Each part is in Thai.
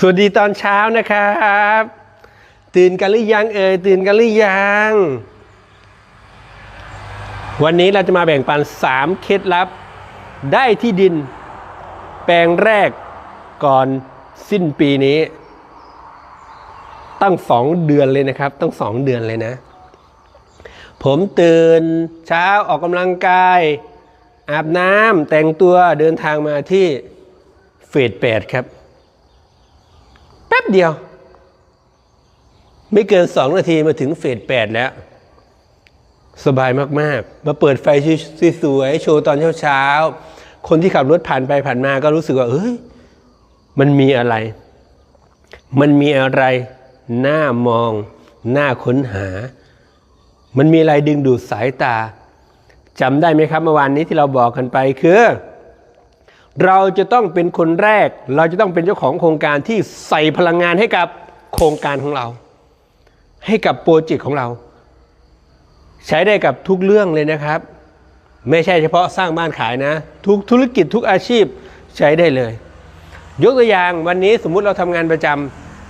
สวัสดีตอนเช้านะครับ ตื่นกันหรือยังเอ่ยตื่นกันหรือยัง วันนี้เราจะมาแบ่งปัน 3 เคล็ดลับ ได้ที่ดิน แปลงแรกก่อนสิ้นปีนี้ ตั้งสองเดือนเลยนะครับ ตั้งสองเดือนเลยนะ ผมตื่นเช้าออกกำลังกาย อาบน้ำแต่งตัวเดินทางมาที่เฟสแปดครับ แป๊บเดียว ไม่เกินสองนาทีมาถึงเฟสแปดแล้ว สบายมาก ๆ มาเปิดไฟสวยๆโชว์ตอนเช้าๆ คนที่ขับรถผ่านไปผ่านมาก็รู้สึกว่า เอ้ย มันมีอะไร มันมีอะไรน่ามอง น่าค้นหา มันมีอะไรดึงดูดสายตาจำได้ไหมครับเมื่อวานนี้ที่เราบอกกันไปคือ เราจะต้องเป็นคนแรก เราจะต้องเป็นเจ้าของโครงการที่ใส่พลังงานให้กับโครงการของเรา ให้กับโปรเจกต์ของเรา ใช้ได้กับทุกเรื่องเลยนะครับ ไม่ใช่เฉพาะสร้างบ้านขายนะ ทุกธุรกิจทุกอาชีพใช้ได้เลย ยกตัวอย่างวันนี้สมมุติเราทำงานประจ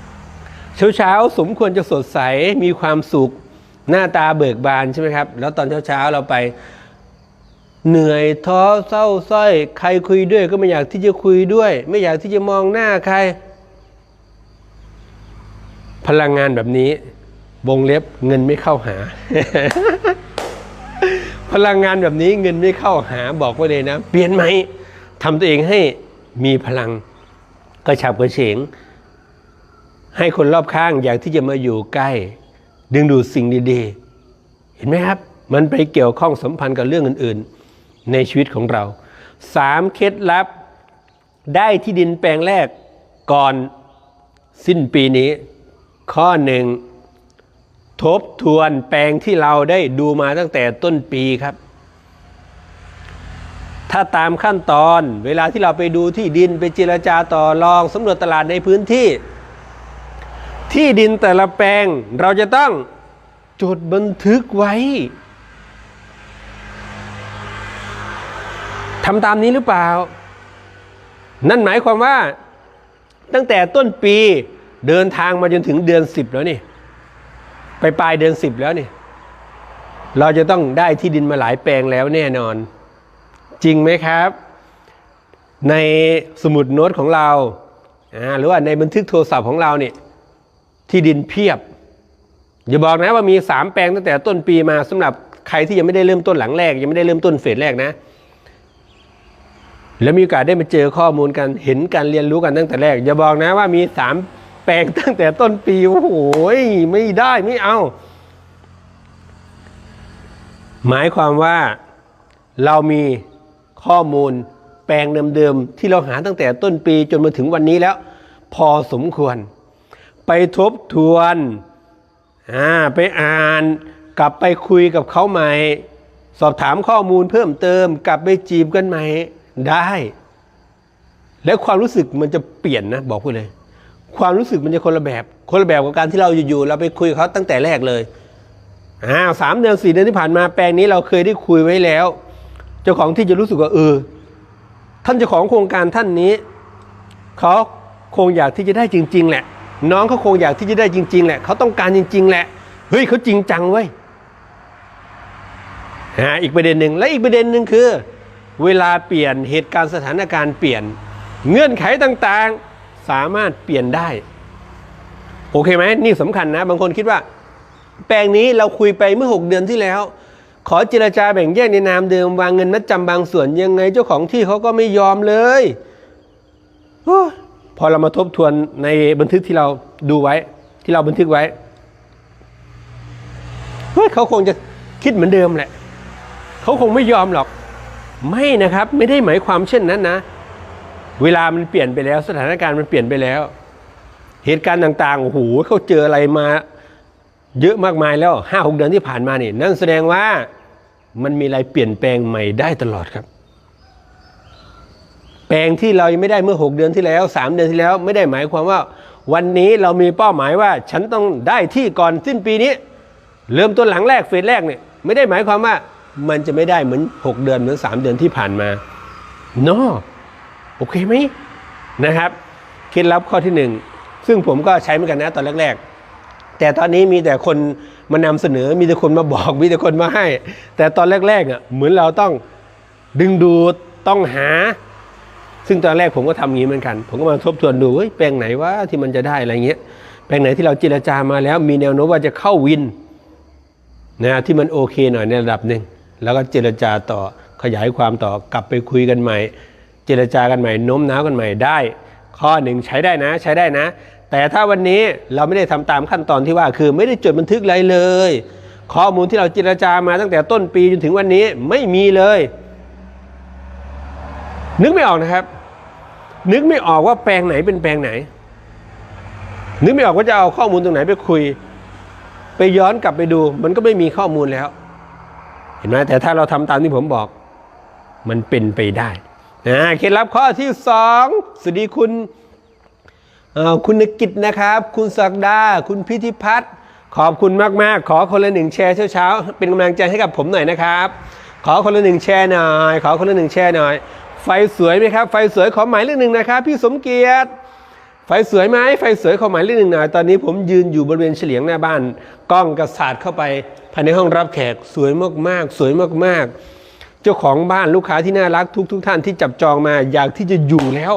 ำเช้าเช้าๆสมควรจะสดใสมีความสุขหน้าตาเบิกบานใช่ไหมครับ แล้วตอนเช้าๆเราไป เหนื่อยท้อเศร้าสร้อย ใครคุยด้วยก็ไม่อยากที่จะคุยด้วย ไม่อยากที่จะมองหน้าใคร พลังงานแบบนี้วงเล็บเงินไม่เข้าหา พลังงานแบบนี้เงินไม่เข้าหาบอกไว้เลยนะ เปลี่ยนไหมทำตัวเองให้มีพลังกระฉับกระเฉง ให้คนรอบข้างอยากที่จะมาอยู่ใกล้ ดึงดูดสิ่งดีๆ เห็นไหมครับ มันไปเกี่ยวข้องสัมพันธ์กับเรื่องอื่นๆ ในชีวิตของเราสามเคล็ดลับได้ที่ดินแปลงแรกก่อนสิ้นปีนี้ ข้อหนึ่งทบทวนแปลงที่เราได้ดูมาตั้งแต่ต้นปีครับ ถ้าตามขั้นตอนเวลาที่เราไปดูที่ดินไปเจรจาต่อรองสำรวจตลาดในพื้นที่ ที่ดินแต่ละแปลงเราจะต้องจดบันทึกไว้ ทำตามนี้หรือเปล่า นั่นหมายความว่าตั้งแต่ต้นปีเดินทางมาจนถึงเดือนสิบแล้วนี่ ไปปลายเดือนสิบแล้วนี่ เราจะต้องได้ที่ดินมาหลายแปลงแล้วแน่นอน จริงไหมครับ ในสมุดโน้ตของเราหรือว่าในบันทึกโทรศัพท์ของเราเนี่ยที่ดินเพียบ อย่าบอกนะว่ามีสามแปลงตั้งแต่ต้นปีมาสำหรับใครที่ยังไม่ได้เริ่มต้นหลังแรก ยังไม่ได้เริ่มต้นเฟสแรกนะ แล้วมีโอกาสได้มาเจอข้อมูลกันเห็นการเรียนรู้กันตั้งแต่แรก อย่าบอกนะว่ามีสามแปลงตั้งแต่ต้นปีโอ้โหไม่ได้ไม่เอา หมายความว่าเรามีข้อมูลแปลงเดิมๆที่เราหาตั้งแต่ต้นปีจนมาถึงวันนี้แล้ว พอสมควร ไปทบทวนอ่าไปอ่านกลับไปคุยกับเขาใหม่ สอบถามข้อมูลเพิ่มเติม กลับไปจีบกันใหม่ ได้ แล้วความรู้สึกมันจะเปลี่ยนนะ บอกพูดเลย ความรู้สึกมันจะคนละแบบ คนละแบบกับการที่เราอยู่ๆเราไปคุยกับเขาตั้งแต่แรกเลยอ้าวสามเดือนสี่เดือนที่ผ่านมาแปลงนี้เราเคยได้คุยไว้แล้ว เจ้าของที่จะรู้สึกว่าเออท่านเจ้าของโครงการท่านนี้เขาคงอยากที่จะได้จริง ๆ แหละ น้องเขาคงอยากที่จะได้จริง ๆ แหละเขาต้องการจริง ๆ แหละเฮ้ยเขาจริงจังเว้ยอ่าอีกประเด็นหนึ่งและอีกประเด็นหนึ่งคือ เวลาเปลี่ยนเหตุการณ์สถานการณ์เปลี่ยน เงื่อนไขต่างๆ สามารถเปลี่ยนได้ โอเคไหมนี่สำคัญนะ บางคนคิดว่า แปลงนี้เราคุยไปเมื่อ 6 เดือนที่แล้ว ขอเจรจาแบ่งแยกในนามเดิมวางเงินมัดจำบางส่วนยังไงเจ้าของที่เขาก็ไม่ยอมเลยโอ้ยพอเรามาทบทวนในบันทึกที่เราดูไว้ ที่เราบันทึกไว้เฮ้ยเขาคงจะคิดเหมือนเดิมแหละ เขาคงไม่ยอมหรอก ไม่นะครับไม่ได้หมายความเช่นนั้นนะ เวลามันเปลี่ยนไปแล้ว สถานการณ์มันเปลี่ยนไปแล้ว เหตุการณ์ต่างๆโอ้โหเขาเจออะไรมาเยอะมากมายแล้วห้าหกเดือนที่ผ่านมานี่ นั่นแสดงว่ามันมีอะไรเปลี่ยนแปลงใหม่ได้ตลอดครับ แปลงที่เรายังไม่ได้เมื่อ6เดือนที่แล้ว3เดือนที่แล้ว ไม่ได้หมายความว่า วันนี้เรามีเป้าหมายว่า ฉันต้องได้ที่ก่อนสิ้นปีนี้ เริ่มต้นหลังแรกเฟสแรกเนี่ยไม่ได้หมายความว่า มันจะไม่ได้เหมือน 6 เดือนเหมือน 3 เดือนที่ผ่านมาเนาะโอเคไหมนะครับเคล็ดลับข้อที่หนึ่งซึ่งผมก็ใช้เหมือนกันนะตอนแรกๆ แต่ตอนนี้มีแต่คนมานำเสนอมีแต่คนมาบอกมีแต่คนมาให้ แต่ตอนแรกๆอะเหมือนเราต้องดึงดูดต้องหา ซึ่งตอนแรกผมก็ทำอย่างนี้เหมือนกัน ผมก็มาทบทวนดูเฮ้ยแปลงไหนว่าที่มันจะได้อะไรเงี้ยแปลงไหนที่เราเจรจามาแล้ว มีแนวโน้มว่าจะเข้าวินนะที่มันโอเคหน่อยในระดับหนึ่ง แล้วก็เจรจาต่อขยายความต่อกลับไปคุยกันใหม่ เจรจากันใหม่โน้มน้าวกันใหม่ได้ ข้อหนึ่งใช้ได้นะใช้ได้นะ แต่ถ้าวันนี้เราไม่ได้ทำตามขั้นตอนที่ว่าคือไม่ได้จดบันทึกอะไรเลย ข้อมูลที่เราเจรจามาตั้งแต่ต้นปีจนถึงวันนี้ไม่มีเลย นึกไม่ออกนะครับ นึกไม่ออกว่าแปลงไหนเป็นแปลงไหน นึกไม่ออกว่าจะเอาข้อมูลตรงไหนไปคุย ไปย้อนกลับไปดู มันก็ไม่มีข้อมูลแล้ว เห็นไหมแต่ถ้าเราทำตามที่ผมบอก มันเป็นไปได้นะเคล็ดลับข้อที่สองสวัสดีคุณคุณนกิจนะครับ คุณศักดา คุณพิธิพัฒน์ขอบคุณมาก ๆ ขอคนละหนึ่งแชร์เช้าๆ เป็นกำลังใจให้กับผมหน่อยนะครับ ขอคนละหนึ่งแชร์หน่อย ขอคนละหนึ่งแชร์หน่อย ไฟสวยไหมครับ ไฟสวยขอหมายเลขหนึ่งนะครับ พี่สมเกียรติ ไฟสวยไหมไฟสวยขอหมายเลขหนึ่งหน่อยตอนนี้ผมยืนอยู่บริเวณเฉลียงหน้าบ้าน กล้องกระสาดเข้าไปภายในห้องรับแขกสวยมากๆ สวยมากๆ เจ้าของบ้านลูกค้าที่น่ารักทุกๆท่านที่จับจองมาอยากที่จะอยู่แล้ว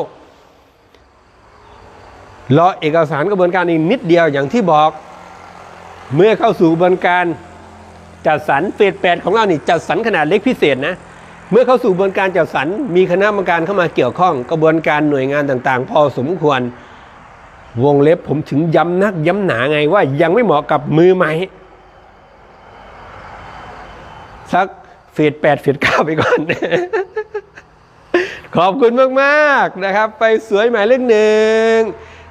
รอเอกสารกระบวนการอีกนิดเดียวอย่างที่บอก เมื่อเข้าสู่กระบวนการจัดสรรเฟสแปดของเรานี่จัดสรรขนาดเล็กพิเศษนะเมื่อเข้าสู่กระบวนการจัดสรรมีคณะกรรมการเข้ามาเกี่ยวข้องกระบวนการหน่วยงานต่างๆ พอสมควร วงเล็บผมถึงย้ำนักย้ำหนาไงว่ายังไม่เหมาะกับมือใหม่สักเฟสแปดเฟสเก้าไปก่อน ขอบคุณมาก ๆ นะครับ ไปสวยหมายเลขหนึ่ง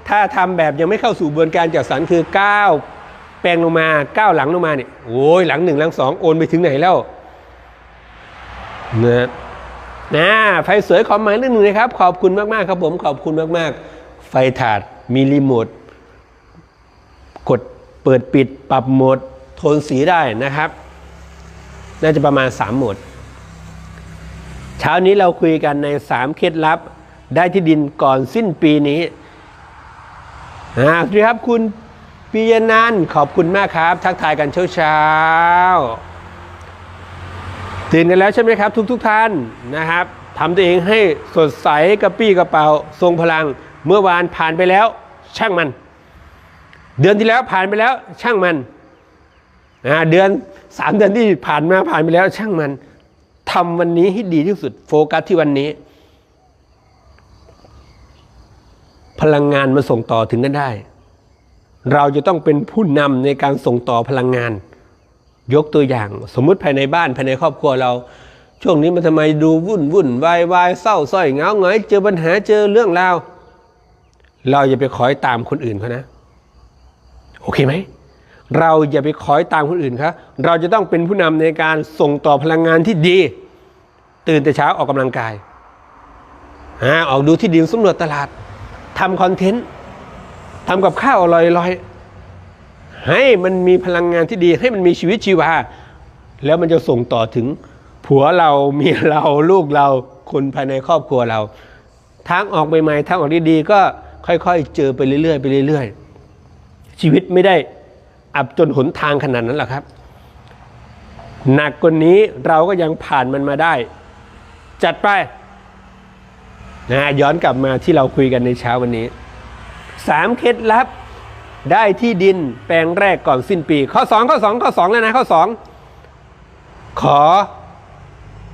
ถ้าทำแบบยังไม่เข้าสู่กระบวนการจัดสรรคือ 9 แปลงลงมา 9 หลังลงมาเนี่ยโอ้ยหลังหนึ่งหลังสองโอนไปถึงไหนแล้วนะนะไฟสวยขอหมายเลขหนึ่งนะครับ ขอบคุณมาก ๆ ครับผมขอบคุณมาก ๆ ไฟถาด มีรีโมทกดเปิดปิดปรับโหมดโทนสีได้นะครับ น่าจะประมาณ 3 โหมด เช้านี้เราคุยกันใน 3 เคล็ดลับได้ที่ดินก่อนสิ้นปีนี้อ่าสวัสดีครับคุณปียนันขอบคุณมากครับ ทักทายกันเช้าเช้าๆตื่นกันแล้วใช่ไหมครับ ทุกๆทท่านนะครับทำตัวเองให้สดใสกระปี้กระเป๋าทรงพลัง เมื่อวานผ่านไปแล้วช่างมัน เดือนที่แล้วผ่านไปแล้วช่างมันเดือนสามเดือนที่ผ่านมาผ่านไปแล้วช่างมันทำวันนี้ให้ดีที่สุด โฟกัสที่วันนี้ พลังงานมันส่งต่อถึงกันได้ เราจะต้องเป็นผู้นำในการส่งต่อพลังงาน ยกตัวอย่าง สมมุติภายในบ้านภายในครอบครัวเรา ช่วงนี้มันทำไมดูวุ่นวุ่นวายวายเศร้าส้อยเหงาเหงอยเจอปัญหาเจอเรื่องราว เราอย่าไปคอยตามคนอื่นเขานะ โอเคไหม เราอย่าไปคอยตามคนอื่นครับเราจะต้องเป็นผู้นำในการส่งต่อพลังงานที่ดี ตื่นแต่เช้าออกกำลังกายอ่าออกดูที่ดินสำรวจตลาดทำคอนเทนต์ทำกับข้าวอร่อยๆ ให้มันมีพลังงานที่ดี ให้มันมีชีวิตชีวา แล้วมันจะส่งต่อถึง ผัวเราเมียเราลูกเราคนภายในครอบครัวเรา ทางออกใหม่ๆทางออกดีๆก็ ค่อยๆ เจอไปเรื่อยๆไปเรื่อยๆ ชีวิตไม่ได้อับจนหนทางขนาดนั้นหรอกครับ หนักกว่านี้เราก็ยังผ่านมันมาได้ จัดไปนะย้อนกลับมาที่เราคุยกันในเช้าวันนี้สามเคล็ดลับได้ที่ดินแปลงแรกก่อนสิ้นปี ข้อสองข้อสองข้อสองแล้วนะข้อสองขอ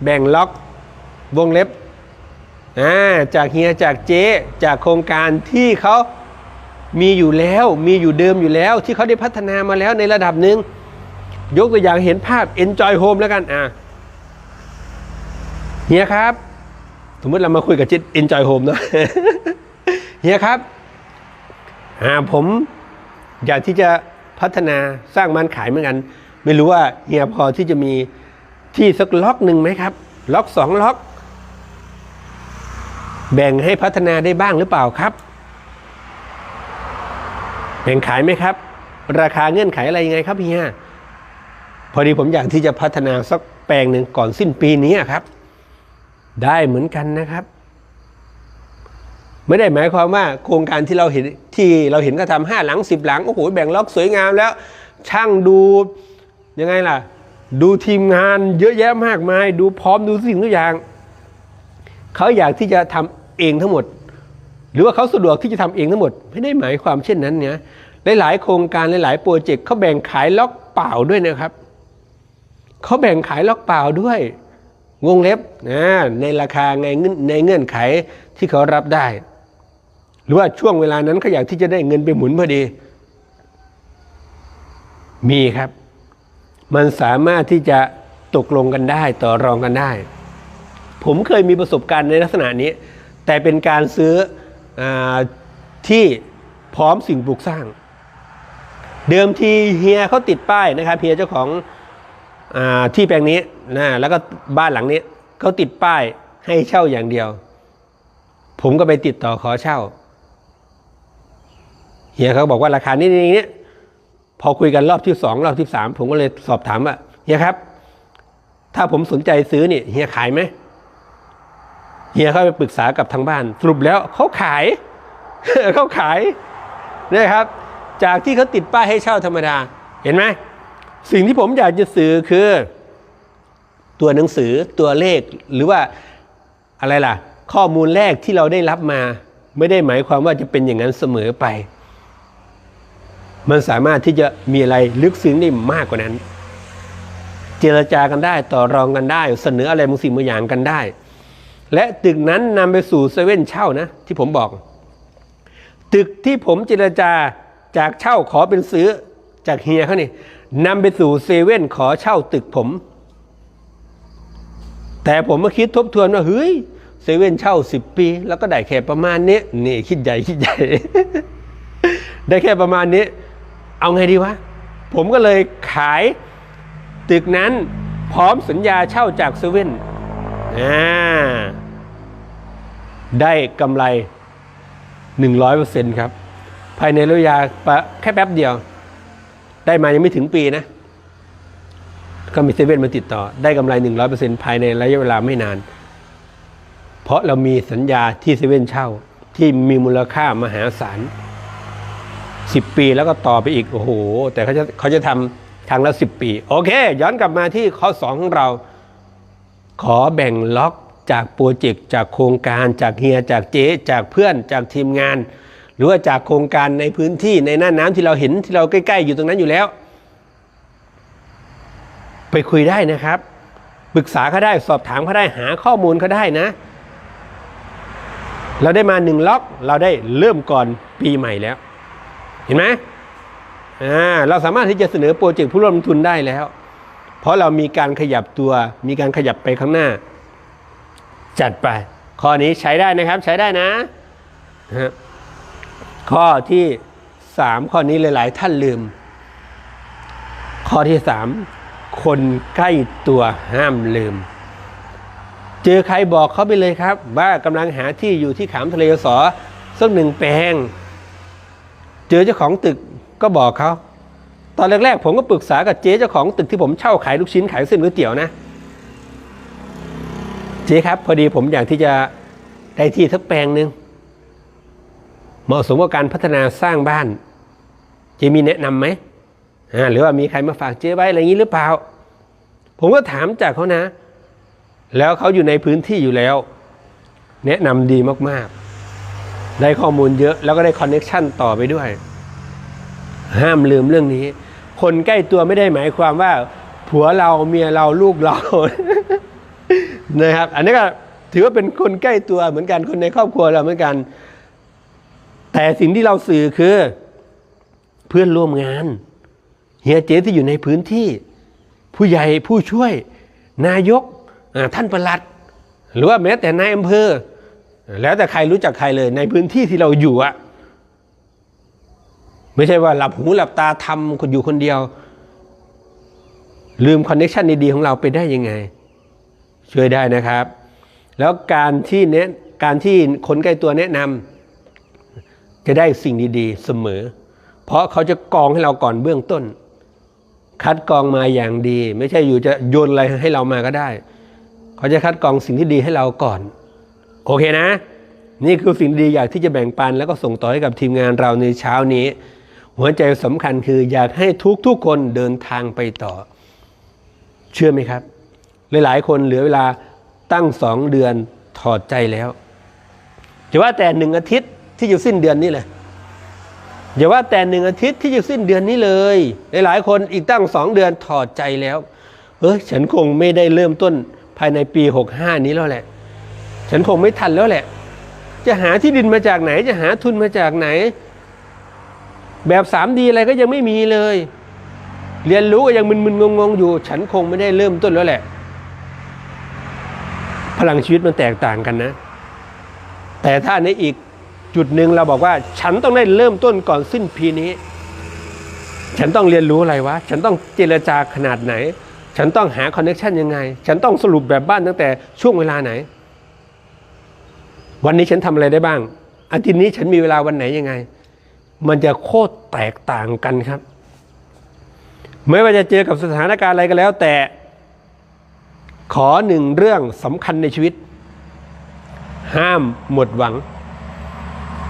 แบ่งล็อกวงเล็บ จากเฮียจากเจ๊จากโครงการที่เขามีอยู่แล้วมีอยู่เดิมอยู่แล้ว ที่เขาได้พัฒนามาแล้วในระดับหนึ่งยกตัวอย่างเห็นภาพ Enjoy Home แล้วกันอะเฮียครับ สมมติเรามาคุยกับจิต Enjoy Home เนอะเฮียครับอ่าผมอยากที่จะพัฒนาสร้างบ้านขายเหมือนกัน ไม่รู้ว่าเฮียพอที่จะมีที่สักล็อกหนึ่งไหมครับ ล็อกสองล็อก แบ่งให้พัฒนาได้บ้างหรือเปล่าครับ แบ่งขายไหมครับ ราคาเงื่อนไขอะไรยังไงครับเฮียพอดีผมอยากที่จะพัฒนาสักแปลงหนึ่งก่อนสิ้นปีนี้ครับ ได้เหมือนกันนะครับ ไม่ได้หมายความว่าโครงการที่เราเห็นที่เราเห็นก็ทำห้าหลังสิบหลังโอ้โหแบ่งล็อกสวยงามแล้ว ช่างดูยังไงล่ะ ดูทีมงานเยอะแยะมากมาย ดูพร้อมดูสิ่งทุกอย่าง เขาอยากที่จะทำเองทั้งหมด หรือว่าเขาสะดวกที่จะทำเองทั้งหมด ไม่ได้หมายความเช่นนั้นเนี่ยหลาย ๆ โครงการหลาย ๆ โปรเจกต์เขาแบ่งขายล็อกเปล่าด้วยนะครับเขาแบ่งขายล็อกเปล่าด้วย วงเล็บนะในราคาในเงื่อนในเงื่อนไขที่เขารับได้ หรือว่าช่วงเวลานั้นเขาอยากที่จะได้เงินไปหมุนพอดี มีครับ มันสามารถที่จะตกลงกันได้ต่อรองกันได้ ผมเคยมีประสบการณ์ในลักษณะนี้ แต่เป็นการซื้ออที่พร้อมสิ่งปลูกสร้าง เดิมทีเฮียเขาติดป้ายนะครับเฮียเจ้าของอที่แปลงนี้นะแล้วก็บ้านหลังนี้เขาติดป้ายให้เช่าอย่างเดียว ผมก็ไปติดต่อขอเช่าเฮียเขาบอกว่าราคานี้นี้นี้พอคุยกันรอบที่สองรอบที่สามผมก็เลยสอบถามว่าเฮียครับ ถ้าผมสนใจซื้อนี่เฮียขายไหม เฮียเข้าไปปรึกษากับทางบ้าน สรุปแล้วเขาขายเขาขายนะครับ จากที่เขาติดป้ายให้เช่าธรรมดาเห็นไหมสิ่งที่ผมอยากจะสื่อคือ ตัวหนังสือตัวเลขหรือว่าอะไรล่ะ ข้อมูลแรกที่เราได้รับมา ไม่ได้หมายความว่าจะเป็นอย่างนั้นเสมอไป มันสามารถที่จะมีอะไรลึกซึ้งได้มากกว่านั้น เจรจากันได้ต่อรองกันได้ เสนออะไรบางสิ่งบางอย่างกันได้ และตึกนั้นนำไปสู่เซเว่นเช่านะ ที่ผมบอก ตึกที่ผมเจรจาจากเช่าขอเป็นซื้อจากเฮียเขานี่นำไปสู่เซเว่นขอเช่าตึกผม แต่ผมมาคิดทบทวนว่าเฮ้ยเซเว่นเช่าสิบปี แล้วก็ได้แค่ประมาณนี้นี่คิดใหญ่คิดใหญ่ ได้แค่ประมาณนี้ เอาไงดีวะ ผมก็เลยขายตึกนั้นพร้อมสัญญาเช่าจากเซเว่นอ่า ได้กำไร 100%ครับ ภายในระยะแค่แป๊บเดียว ได้มายังไม่ถึงปีนะ ก็มีเซเว่นมาติดต่อ ได้กำไร 100%ภายในระยะเวลาไม่นาน เพราะเรามีสัญญาที่เซเว่นเช่าที่มีมูลค่ามหาศาล10 ปีแล้วก็ต่อไปอีก โอ้โห แต่เขาจะเขาจะทำทางละ 10 ปี โอเค ย้อนกลับมาที่ข้อ 2 ของเรา ขอแบ่งล็อก จากโปรเจกต์จากโครงการ จากเฮียจากเจ๊จากเพื่อนจากทีมงาน หรือว่าจากโครงการในพื้นที่ในหน้าน้ำที่เราเห็นที่เราใกล้ ๆ อยู่ตรงนั้นอยู่แล้ว ไปคุยได้นะครับปรึกษาเขาได้สอบถามเขาได้หาข้อมูลเขาได้นะ เราได้มาหนึ่งล็อก เราได้เริ่มก่อนปีใหม่แล้ว เห็นไหมอ่าเราสามารถที่จะเสนอโปรเจกต์ผู้ร่วมลงทุนได้แล้ว เพราะเรามีการขยับตัวมีการขยับไปข้างหน้า จัดไป ข้อนี้ใช้ได้นะครับใช้ได้นะฮะข้อที่สามข้อนี้หลาย ๆ ท่านลืม ข้อที่สามคนใกล้ตัวห้ามลืม เจอใครบอกเขาไปเลยครับ ว่ากำลังหาที่อยู่ที่ขามทะเลสอสักหนึ่งแปลง เจอเจ้าของตึกก็บอกเขาตอนแรก ๆ ผมก็ปรึกษากับเจ๊เจ้าของตึกที่ผมเช่าขายลูกชิ้นขายเส้นก๋วยเตี๋ยวนะเจ๊ครับ พอดีผมอยากที่จะได้ที่ทักแปลงหนึ่งเหมาะสมกับการพัฒนาสร้างบ้านเจ๊มีแนะนำไหมหรือว่ามีใครมาฝากเจ๊ไว้อะไรอย่างนี้หรือเปล่า ผมก็ถามจากเขานะ แล้วเขาอยู่ในพื้นที่อยู่แล้ว แนะนำดีมากๆ ได้ข้อมูลเยอะแล้วก็ได้คอนเน็ชันต่อไปด้วย ห้ามลืมเรื่องนี้ คนใกล้ตัวไม่ได้หมายความว่า ผัวเราเมียเราลูกเรา นะครับ อันนี้ก็ถือว่าเป็นคนใกล้ตัวเหมือนกันคนในครอบครัวเราเหมือนกัน แต่สิ่งที่เราสื่อคือ เพื่อนร่วมงานเฮียเจ๊ที่อยู่ในพื้นที่ ผู้ใหญ่ผู้ช่วย นายกท่านประหลัด หรือว่าแม้แต่นายอำเภอ แล้วแต่ใครรู้จักใครเลยในพื้นที่ที่เราอยู่อะไม่ใช่ว่าหลับหูหลับตาทำคนอยู่คนเดียว ลืมคอนเน็ชันดีๆของเราไปได้ยังไง ช่วยได้นะครับ แล้วการที่เน้นการที่คนใกล้ตัวแนะนำจะได้สิ่งดีๆเสมอ เพราะเขาจะกองให้เราก่อนเบื้องต้น คัดกองมาอย่างดี ไม่ใช่อยู่จะโยนอะไรให้เรามาก็ได้ เขาจะคัดกองสิ่งที่ดีให้เราก่อน โอเคนะ นี่คือสิ่งดีอยากที่จะแบ่งปัน แล้วก็ส่งต่อให้กับทีมงานเราในเช้านี้ หัวใจสำคัญคืออยากให้ทุกๆคนเดินทางไปต่อ เชื่อไหมครับ หลายๆ คนเหลือเวลาตั้งสองเดือนถอดใจแล้วอย่าว่าแต่หนึ่งอาทิตย์ที่อยู่สิ้นเดือนนี้เลยอย่าว่าแต่หนึ่งอาทิตย์ที่จะสิ้นเดือนนี้เลย หลายๆ คนอีกตั้งสองเดือนถอดใจแล้วเออฉันคงไม่ได้เริ่มต้นภายในปีหกห้านี้แล้วแหละ ฉันคงไม่ทันแล้วแหละ จะหาที่ดินมาจากไหน จะหาทุนมาจากไหน แบบสามดีอะไรก็ยังไม่มีเลย เรียนรู้ก็ยังมึนๆงงๆอยู่ ฉันคงไม่ได้เริ่มต้นแล้วแหละ พลังชีวิตมันแตกต่างกันนะ แต่ถ้าในอีกจุดหนึ่งเราบอกว่า ฉันต้องได้เริ่มต้นก่อนสิ้นปีนี้ ฉันต้องเรียนรู้อะไรวะ ฉันต้องเจรจาขนาดไหน ฉันต้องหาคอนเนคชันยังไง ฉันต้องสรุปแบบบ้านตั้งแต่ช่วงเวลาไหน วันนี้ฉันทำอะไรได้บ้าง อาทิตย์นี้ฉันมีเวลาวันไหนยังไง มันจะโคตรแตกต่างกันครับ ไม่ว่าจะเจอกับสถานการณ์อะไรก็แล้ว แต่ ขอหนึ่งเรื่องสำคัญในชีวิต ห้ามหมดหวัง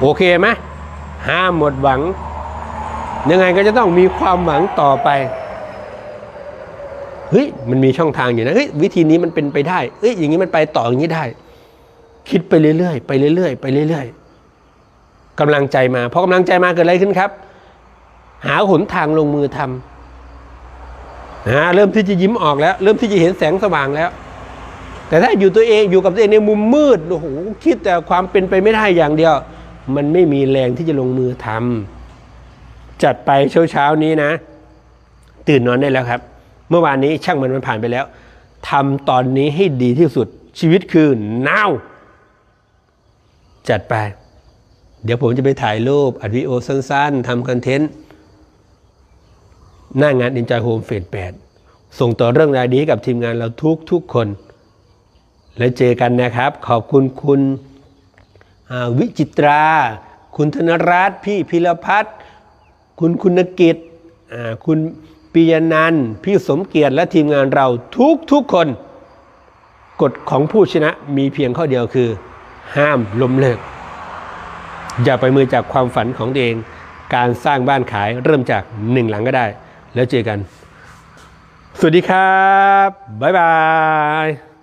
โอเคไหมห้ามหมดหวัง ยังไงก็จะต้องมีความหวังต่อไปเฮ้ยมันมีช่องทางอยู่นะเฮ้ยวิธีนี้มันเป็นไปได้เอ้ยอย่างนี้มันไปต่ออย่างนี้ได้ คิดไปเรื่อยๆไปเรื่อยๆไปเรื่อยๆกำลังใจมาพอกำลังใจมาเกิดอะไรขึ้นครับ หาหนทางลงมือทำ นะเริ่มที่จะยิ้มออกแล้ว เริ่มที่จะเห็นแสงสว่างแล้ว แต่ถ้าอยู่ตัวเองอยู่กับตัวเองในมุมมืดโอ้โหคิดแต่ความเป็นไปไม่ได้อย่างเดียว มันไม่มีแรงที่จะลงมือทำจัดไปเช้าๆนี้นะ ตื่นนอนได้แล้วครับ เมื่อวานนี้ช่างมันมันผ่านไปแล้วทำตอนนี้ให้ดีที่สุดชีวิตคือ now จัดไป เดี๋ยวผมจะไปถ่ายรูปอัดวิดีโอสั้นๆทำคอนเทนต์ หน้างาน Enjoy Home f a s 8ส่งต่อเรื่องราวดีให้กับทีมงานเราทุกทุกคน แล้วเจอกันนะครับ ขอบคุณคุณวิจิตรา คุณธนรัตน์พี่พิรพัฒน์คุณคุณกิจคุณปิยนันพี่สมเกียรติและทีมงานเราทุกทุกคน กฎของผู้ชนะมีเพียงข้อเดียวคือ ห้ามล้มเลิก อย่าไปมือจากความฝันของตัวเอง การสร้างบ้านขายเริ่มจากหนึ่งหลังก็ได้ แล้วเจอกัน สวัสดีครับ บ๊ายบาย